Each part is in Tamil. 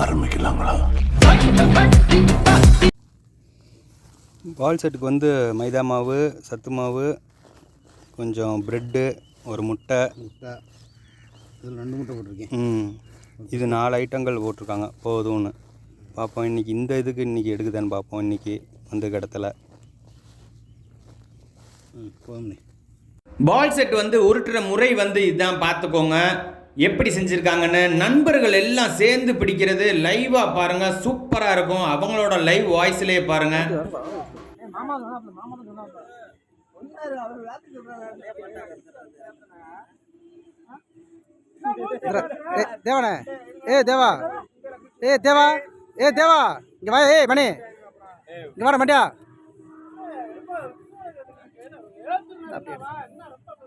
ஆரம்பிக்கலாங்களா? பால் செட்டுக்கு வந்து மைதா மாவு சத்து மாவு கொஞ்சம் ப்ரெட்டு ஒரு முட்டை. முட்டை. இதில் ரெண்டு முட்டை போட்டிருக்கேன். ம். இது நாலு ஐட்டங்கள் போட்டிருக்காங்க. போதும்னு. பார்ப்போம். இன்றைக்கி இந்த இதுக்கு இன்றைக்கி எடுக்குதான்னு பார்ப்போம். இன்றைக்கி வந்து கிடத்துல. ம் போதும்ண்ணே பால் செட் வந்து உருட்டுற முறை வந்து இதுதான் பார்த்துக்கோங்க. எப்படி செஞ்சுருக்காங்கன்னு நண்பர்கள் எல்லாம் சேர்ந்து பிடிக்கிறது லைவாக பாருங்கள் சூப்பராக இருக்கும். அவங்களோட லைவ் வாய்ஸ்லேயே பாருங்கள் தேவனே. ஏ தேவா. ஏ தேவா. ஏ தேவா. இங்கே வா ஏ மணி. இங்க வாடா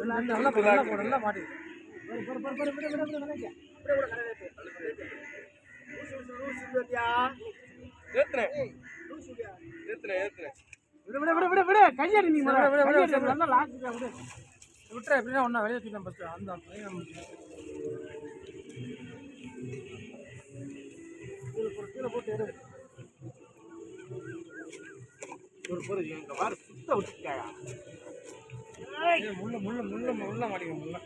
நல்லா போடு நல்லா மாட்டி. விடு விடு விடு விடு விடு. கையடி நீ விடு விடு விடு நல்லா லாக் விடு. விட்டுற எப்படின்னா ஒன்றா வெளியே தூக்கிட்டேன் ஃபஸ்ட்டு அந்த கீழே போட்டு எடு. ஒரு பொரு எங்க பாரு சுத்த விட்டுட்டாயா முள்ள முள்ள முள்ள முள்ள மாட்டிக்க முள்ள.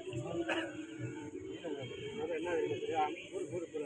என்ன ஒரு பொரு பொரு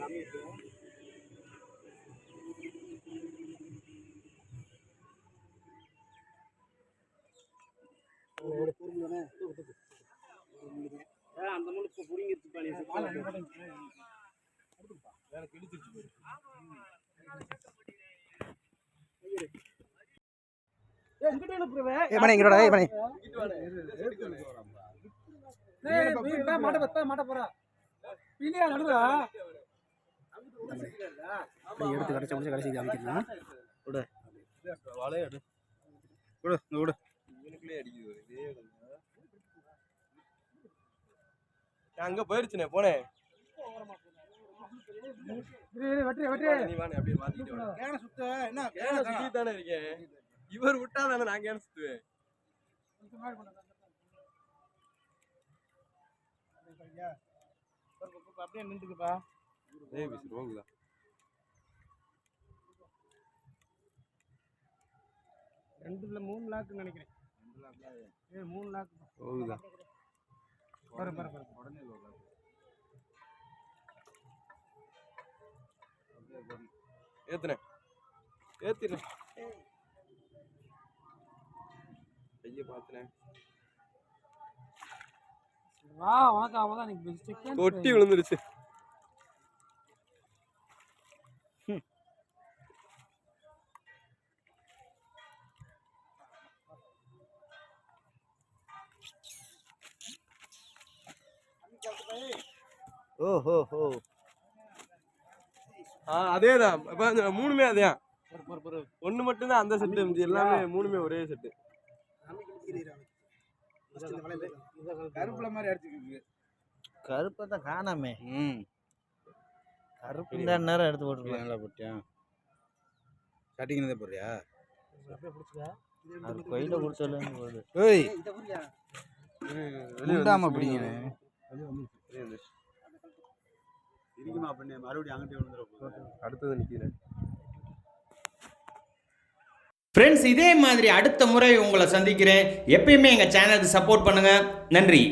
மாட்ட பத்த மாட்ட போறா பின்னியா நடுறா எடுத்து கடைசி முடிச்சு கடைசி அமைக்கலாம் விடு. விடு இங்க விடு அங்க போயிருச்சுனே போனேன் வெற்றி வெற்றி நீ வாணே அப்படியே மாத்திட்டு வா. கேன சுத்த என்ன கேன சுத்திட்டு தானே இருக்கேன் இவர் விட்டா தானே நான் கேன சுத்துவேன் அப்படியே நின்றுக்குப்பா ரோகுதா ரெண்டுல மூணு லாக்கு நினைக்கிறேன் மூணு லாக்கு ரோகுதா பாரு பாரு பாரு உடனே ஏத்துனே ஏத்தினே கைய பாத்துனே வா உனக்கு அவன் தான் எனக்கு பெஸ்ட் கொட்டி விழுந்துருச்சு. ஓ ஹோ ஹோ. ஆ அதேதான். இப்ப அந்த மூணுமே அதேதான் ஒண்ணு மட்டும்தான் அந்த செட்டு மிஞ்சி எல்லாமே மூணுமே ஒரே செட்டு கருப்புல மாதிரி அடிச்சுக்கிட்டு கருப்பை தான் காணாமே. ம். கருப்பு இந்த நேரம் எடுத்து போட்டுருக்கலாம். நல்லா போட்டியா? கட்டிங்கிறதே போடுறியா? அது கையில் கொடுத்தாலும் போகுது. ஏய். வெளியே பிடிங்கிறேன் இருக்குமா பண்ணி மறுபடியும் அங்கிட்டே விழுந்துட அடுத்தது நிக்கிறேன் ஃப்ரெண்ட்ஸ் இதே மாதிரி அடுத்த முறை உங்களை சந்திக்கிறேன். எப்பயுமே எங்கள் சேனலுக்கு சப்போர்ட் பண்ணுங்கள் நன்றி.